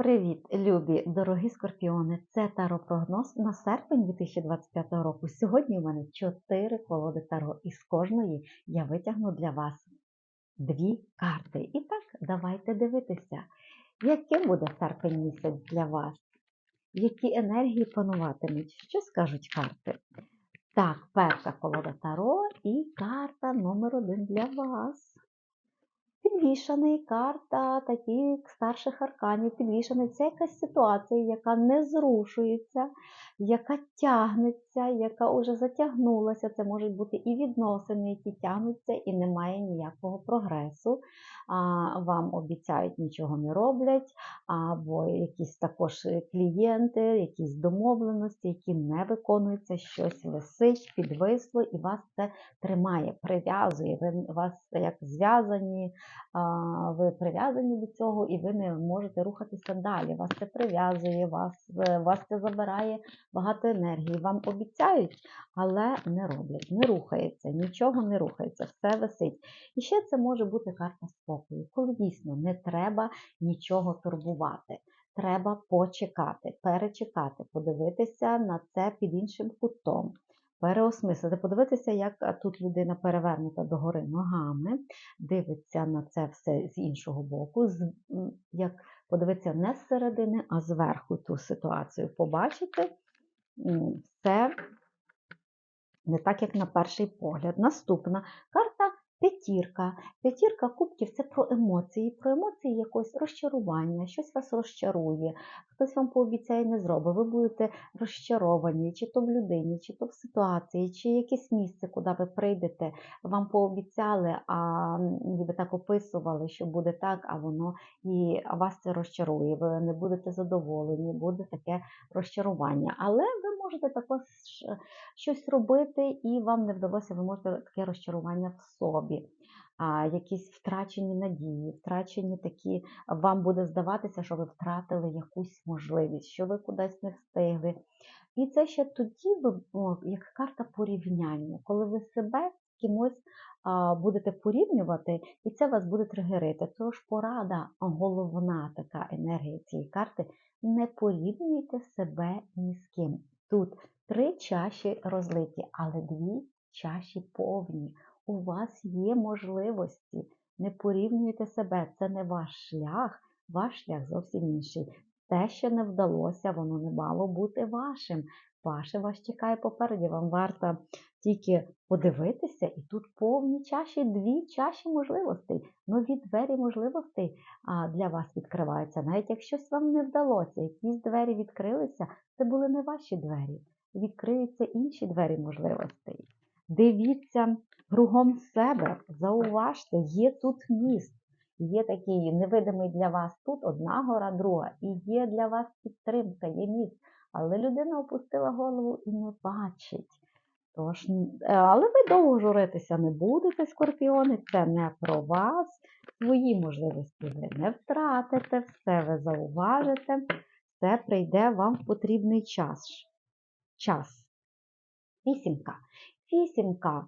Привіт, любі, дорогі скорпіони! Це таропрогноз на серпень 2025 року. Сьогодні у мене 4 колоди таро, і з кожної я витягну для вас дві карти. І так, давайте дивитися, яким буде серпень місяць для вас, які енергії пануватимуть, що скажуть карти. Так, перша колода таро і карта номер один для вас. Підвішаний карта таких старших арканів, підвішаний це якась ситуація, яка не зрушується, яка тягнеться, яка вже затягнулася. Це можуть бути і відносини, які тягнуться, і немає ніякого прогресу. А, Вам обіцяють, нічого не роблять, або якісь також клієнти, якісь домовленості, які не виконуються, щось висить, підвисло, і вас це тримає, прив'язує. Ви вас як зв'язані ви прив'язані до цього, і ви не можете рухатися далі. Вас це прив'язує, вас, е, вас це забирає багато енергії. Вам обіцяють, але не роблять, не рухається, нічого не рухається, все висить. І ще це може бути карта спокою, коли дійсно не треба нічого турбувати. Треба почекати, перечекати, подивитися на це під іншим кутом переосмислити, подивитися, як тут людина перевернута догори ногами, дивиться на це все з іншого боку, з, як подивитися не зсередини, а зверху ту ситуацію побачити все не так, як на перший погляд. Наступна карта П'ятірка. П'ятірка кубків це про емоції, про емоції якось розчарування, щось вас розчарує, хтось вам пообіцяє не зробить, ви будете розчаровані, чи то в людині, чи то в ситуації, чи якесь місце, куди ви прийдете, вам пообіцяли, а ніби так описували, що буде так, а воно і вас це розчарує. Ви не будете задоволені, буде таке розчарування. Але ви можете також щось робити, і вам не вдалося, ви можете таке розчарування в собі. Якісь втрачені надії, втрачені такі, вам буде здаватися, що ви втратили якусь можливість, що ви кудись не встигли. І це ще тоді, як карта порівняння, коли ви себе з кимось будете порівнювати, і це вас буде тригерити. Тож порада, головна така енергія цієї карти не порівнюйте себе ні з ким. Тут три чаші розлиті, але дві чаші повні. У вас є можливості. Не порівнюйте себе, це не ваш шлях, ваш шлях зовсім інший. Те, що не вдалося, воно не мало бути вашим. Ваше вас чекає попереді. Вам варто тільки подивитися, і тут повні чаші, дві чаші можливостей. Нові двері можливостей для вас відкриваються. Навіть якщо вам не вдалося, якісь двері відкрилися, це були не ваші двері. Відкриються інші двері можливостей. Дивіться кругом себе, зауважте, є тут міст. Є такий невидимий для вас тут одна гора, друга, і є для вас підтримка, є міст. Але людина опустила голову і не бачить. Тож, е, Але ви довго журитися не будете, скорпіони, це не про вас. Свої можливості ви не втратите, все ви зауважите, все прийде вам в потрібний час. час. Вісімка. Вісімка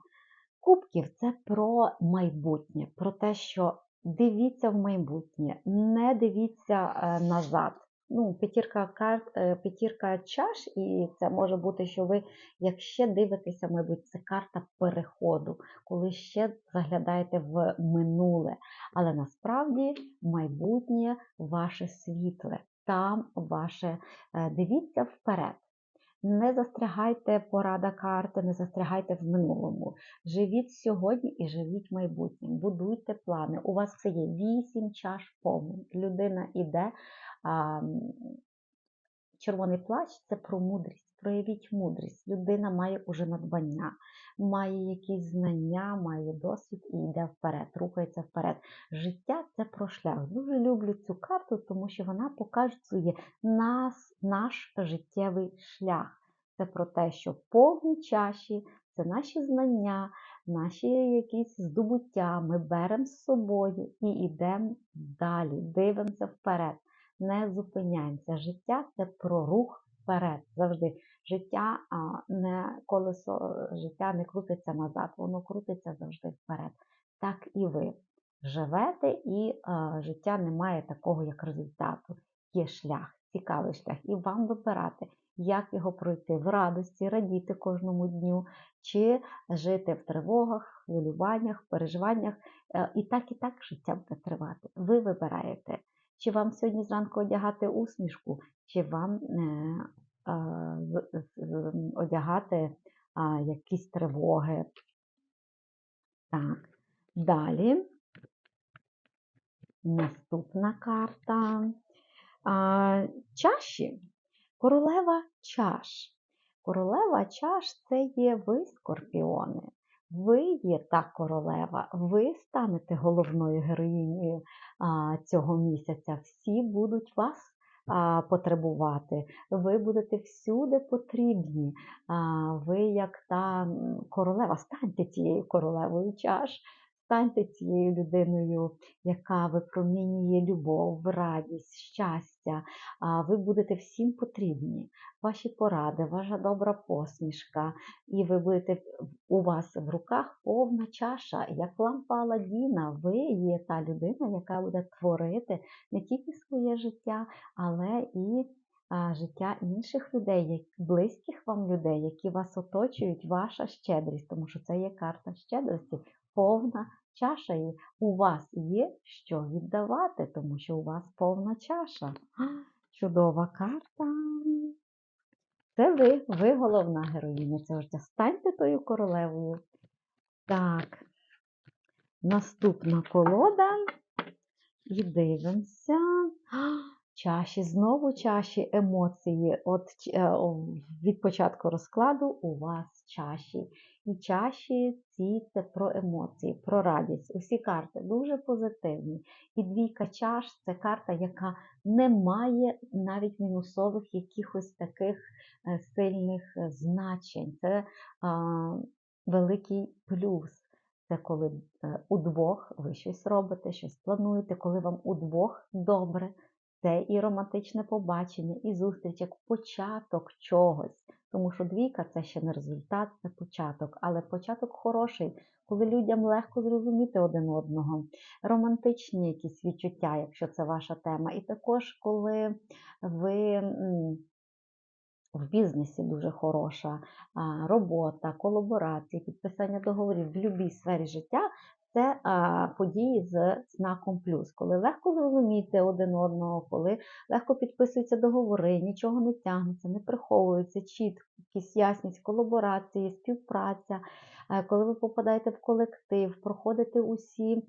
кубків це про майбутнє, про те, що дивіться в майбутнє, не дивіться е, назад ну, п'ятірка карт, е, п'ятірка чаш, і це може бути, що ви, як ще дивитеся, мабуть, це карта переходу, коли ще заглядаєте в минуле. Але насправді майбутнє ваше світле, там ваше е, дивіться вперед. Не застрягайте порада карти, не застрягайте в минулому. Живіть сьогодні і живіть майбутнім. Будуйте плани. У вас все є вісім чаш повних. Людина іде, Червоний плащ це про мудрість. Проявіть мудрість. Людина має уже надбання, має якісь знання, має досвід і йде вперед, рухається вперед. Життя це про шлях. Дуже люблю цю карту, тому що вона показує нас, наш життєвий шлях. Це про те, що повні чаші це наші знання, наші якісь здобуття. Ми беремо з собою і йдемо далі, дивимося вперед не зупиняємося. Життя це про рух вперед. Завжди життя не колесо життя не крутиться назад, воно крутиться завжди вперед. Так і ви живете, і а, життя не має такого, як результату. є шлях, цікавий шлях, і вам вибирати, як його пройти в радості, радіти кожному дню, чи жити в тривогах, хвилюваннях, переживаннях. Е, І так, і так життя буде тривати. Ви вибираєте, чи вам сьогодні зранку одягати усмішку, чи вам е, одягати якісь тривоги. Так, далі. Наступна карта. А, чаші. Королева чаш. Королева чаш це є ви, скорпіони. Ви є та королева, ви станете головною героїнею а, цього місяця. Всі будуть вас а, потребувати. Ви будете всюди потрібні. А, ви, як та королева, станьте цією королевою чаш, станьте цією людиною, яка випромінює любов, радість, щастя. Ви будете всім потрібні. Ваші поради, ваша добра посмішка, і ви будете у вас в руках повна чаша, як лампа Аладдіна. Ви є та людина, яка буде творити не тільки своє життя, але і життя інших людей, близьких вам людей, які вас оточують, ваша щедрість, тому що це є карта щедрості, повна чаша. І у вас є що віддавати, тому що у вас повна чаша. Чудова карта. Це ви, ви головна героїня цього життя. Станьте тою королевою. Так, наступна колода. І дивимося. Чаші, знову чаші, емоції. От е, від початку розкладу у вас чаші. І чаші ці це про емоції, про радість. Усі карти дуже позитивні. І двійка чаш це карта, яка не має навіть мінусових якихось таких е, сильних е, значень. Це а, великий плюс. Це коли е, удвох ви щось робите, щось плануєте, коли вам удвох добре. Це і романтичне побачення, і зустріч як початок чогось. Тому що двійка це ще не результат, це початок. Але початок хороший, коли людям легко зрозуміти один одного, романтичні якісь відчуття, якщо це ваша тема. І також, коли ви. в бізнесі дуже хороша робота, колаборації, підписання договорів в будь-якій сфері життя це події з знаком плюс, коли легко зрозуміти один одного, коли легко підписуються договори, нічого не тягнеться, не приховується, чіткість, ясність, колаборації, співпраця, Е, коли ви попадаєте в колектив, проходите усі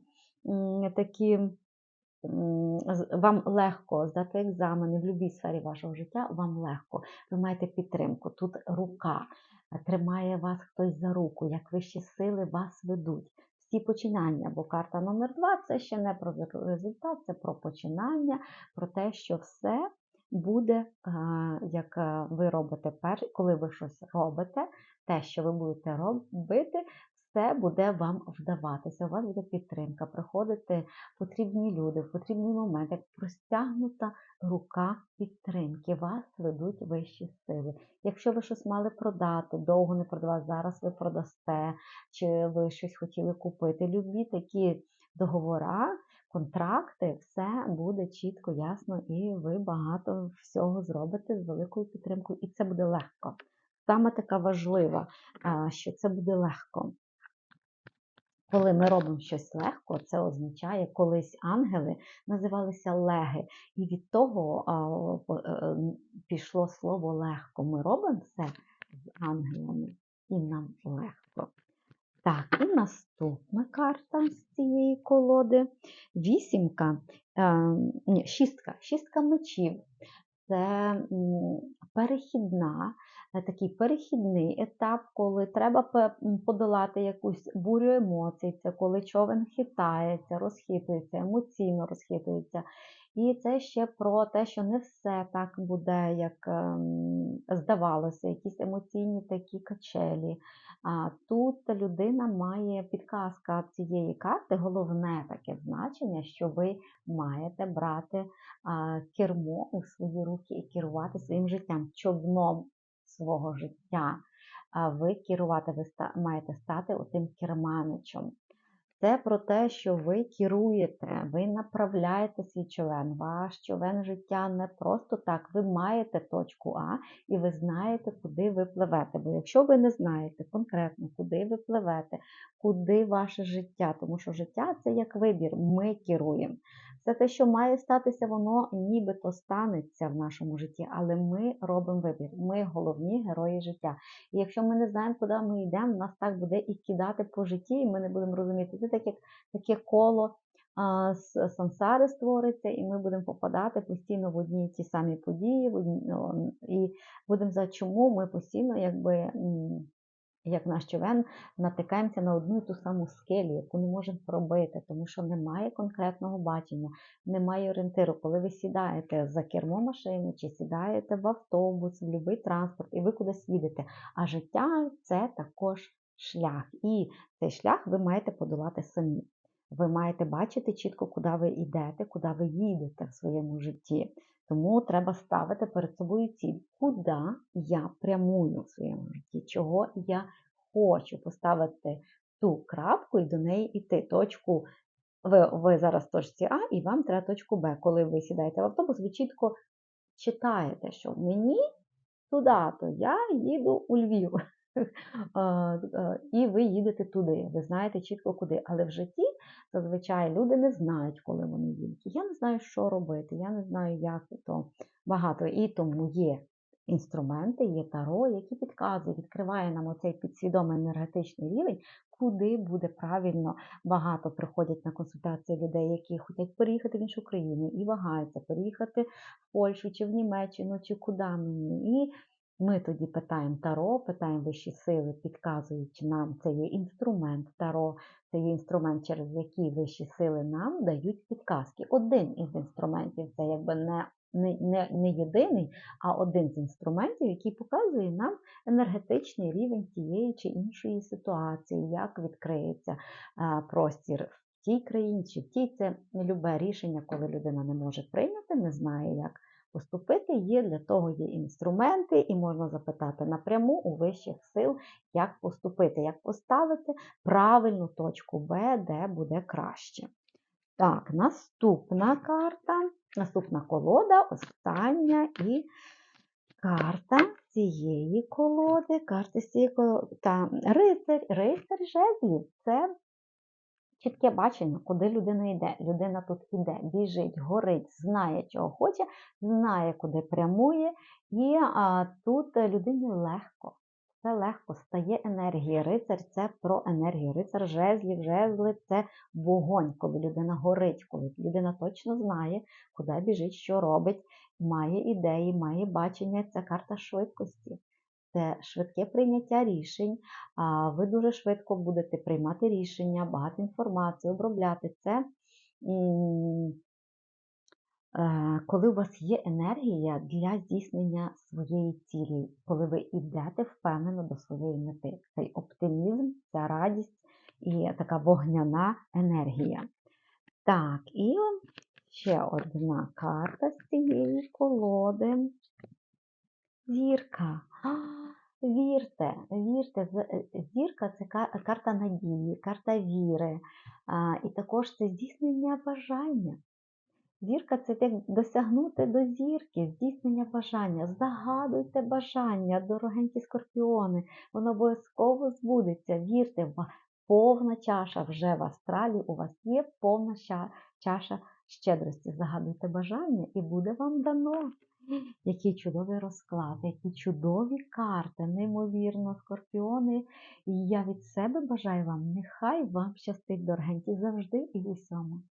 такі. Вам легко здати екзамени в будь-якій сфері вашого життя, вам легко. Ви маєте підтримку. Тут рука тримає вас хтось за руку, як вищі сили вас ведуть. Всі починання, бо карта номер два це ще не про результат, це про починання, про те, що все буде, е, як е, ви робите перш коли ви щось робите, те, що ви будете робити, все буде вам вдаватися. У вас буде підтримка, приходити потрібні люди, в потрібний момент, як простягнута рука підтримки. Вас ведуть вищі сили. Якщо ви щось мали продати, довго не продавали, зараз ви продасте, чи ви щось хотіли купити, любі такі договора, контракти, все буде чітко, ясно, і ви багато всього зробите з великою підтримкою, і це буде легко. Саме така важлива, що це буде легко. Коли ми робимо щось легко, це означає, колись ангели називалися леги. І від того е, е, пішло слово легко. Ми робимо все з ангелами, і нам легко. Так, і наступна карта з цієї колоди. Вісімка, е, шістка, шістка мечів. Це перехідна, такий перехідний етап, коли треба подолати якусь бурю емоцій, це коли човен хитається, розхитується, емоційно розхитується. І це ще про те, що не все так буде, як ем, здавалося, якісь емоційні такі качелі. А тут людина має підказка цієї карти, головне таке значення, що ви маєте брати кермо у свої руки і керувати своїм життям, човном свого життя. Ви керувати, ви маєте стати отим керманичем. Це про те, що ви керуєте, ви направляєте свій човен. Ваш човен життя не просто так. Ви маєте точку А і ви знаєте, куди ви пливете. Бо якщо ви не знаєте конкретно, куди ви пливете, куди ваше життя, тому що життя це як вибір, ми керуємо. Все те, що має статися, воно нібито станеться в нашому житті, але ми робимо вибір. Ми головні герої життя. І якщо ми не знаємо, куди ми йдемо, нас так буде і кидати по житті, і ми не будемо розуміти. Це таке, таке коло а, з сансари створиться, і ми будемо попадати постійно в одні ті самі події, в одні, і будемо за чому ми постійно, якби. Як наш човен, натикаємося на одну і ту саму скелю, яку не можемо пробити, тому що немає конкретного бачення, немає орієнтиру. Коли ви сідаєте за кермо машини чи сідаєте в автобус, в будь-який транспорт, і ви кудись їдете. А життя це також шлях. І цей шлях ви маєте подолати самі. Ви маєте бачити чітко, куди ви йдете, куди ви їдете в своєму житті. Тому треба ставити перед собою ціль, куди я прямую в своєму житті, чого я хочу поставити ту крапку і до неї йти. Точку ви, ви зараз в точці А, і вам треба точку Б. Коли ви сідаєте в автобус, ви чітко читаєте, що мені туди-то я їду у Львів. А, е, І ви їдете туди, ви знаєте чітко куди. Але в житті зазвичай люди не знають, коли вони їдуть. Я не знаю, що робити, я не знаю, як то багато. І тому є інструменти, є таро, які підказують, відкриває нам оцей підсвідомий енергетичний рівень, куди буде правильно. Багато приходять на консультації людей, які хочуть переїхати в іншу країну і вагаються переїхати в Польщу чи в Німеччину, чи куди мені. І ми тоді питаємо таро, питаємо вищі сили, підказують нам, це є інструмент таро, це є інструмент, через який вищі сили нам дають підказки. Один із інструментів це якби не, не, не, не єдиний, а один з інструментів, який показує нам енергетичний рівень тієї чи іншої ситуації, як відкриється а, простір. В тій країні чи в тій це любе рішення, коли людина не може прийняти, не знає, як поступити, є для того є інструменти, і можна запитати напряму у вищих сил, як поступити, як поставити правильну точку Б, де буде краще. Так, наступна карта, наступна колода, остання і карта цієї колоди, карта цієї колоди. Та, рицарь, рицарь жезлів це чітке бачення, куди людина йде. Людина тут іде, біжить, горить, знає, чого хоче, знає, куди прямує, і а, тут людині легко. Це легко стає енергія. Рицар це про енергію. Рицар жезлів, жезли це вогонь, коли людина горить, коли людина точно знає, куди біжить, що робить, має ідеї, має бачення. Це карта швидкості це швидке прийняття рішень. Ви дуже швидко будете приймати рішення, багато інформації, обробляти це. Е, коли у вас є енергія для здійснення своєї цілі, коли ви йдете впевнено до своєї мети. Цей оптимізм, ця радість і така вогняна енергія. Так, і ще одна карта з цієї колоди. Зірка. Вірте, вірте, е, зірка це карта надії, карта віри, і також це здійснення бажання. Зірка це як досягнути до зірки, здійснення бажання. Загадуйте бажання, дорогенькі скорпіони, воно обов'язково збудеться. Вірте, повна чаша вже в астралі, у вас є повна чаша щедрості. Загадуйте бажання і буде вам дано. Який чудовий розклад, які чудові карти, неймовірно, скорпіони. І я від себе бажаю вам, нехай вам щастить, дорогенькі, завжди і в усьому.